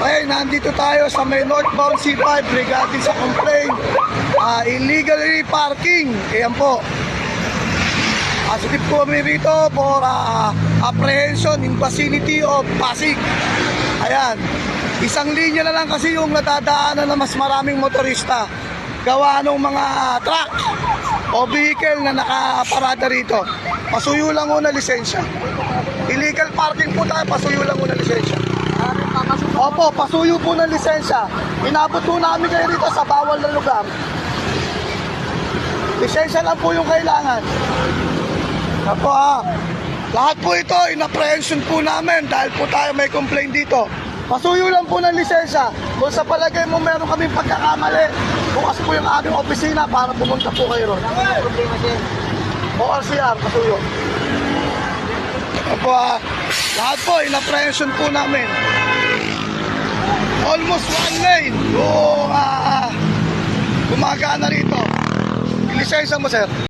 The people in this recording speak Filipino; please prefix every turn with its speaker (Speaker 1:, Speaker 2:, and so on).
Speaker 1: Okay, nandito tayo sa may northbound C5 regarding sa complaint. ah, illegally parking. Ayan po. Positive po kami rito for ah, apprehension in vicinity of Pasig. Ayan. Isang linya na lang kasi yung natadaanan na mas maraming motorista. Gawa ng mga truck o vehicle na nakaparada rito. Pasuyo lang muna lisensya. Illegal parking po tayo, pasuyo lang muna lisensya. Opo, pasuyo po ng lisensya. Inabot po namin kayo rito sa bawal na lugar. Lisensya lang po yung kailangan. Ako ha. Lahat po ito, in-apprehension po namin dahil po tayo may complaint dito. Pasuyo lang po ng lisensya. Kung sa palagay mo meron kami pagkakamali, bukas po yung aming opisina para pumunta po kayo ron. ORCR, pasuyo. Opo ha. Lahat po, in-apprehension po namin. Almost one lane. Yung ah, gumagana rito. Lisensya mo, sir.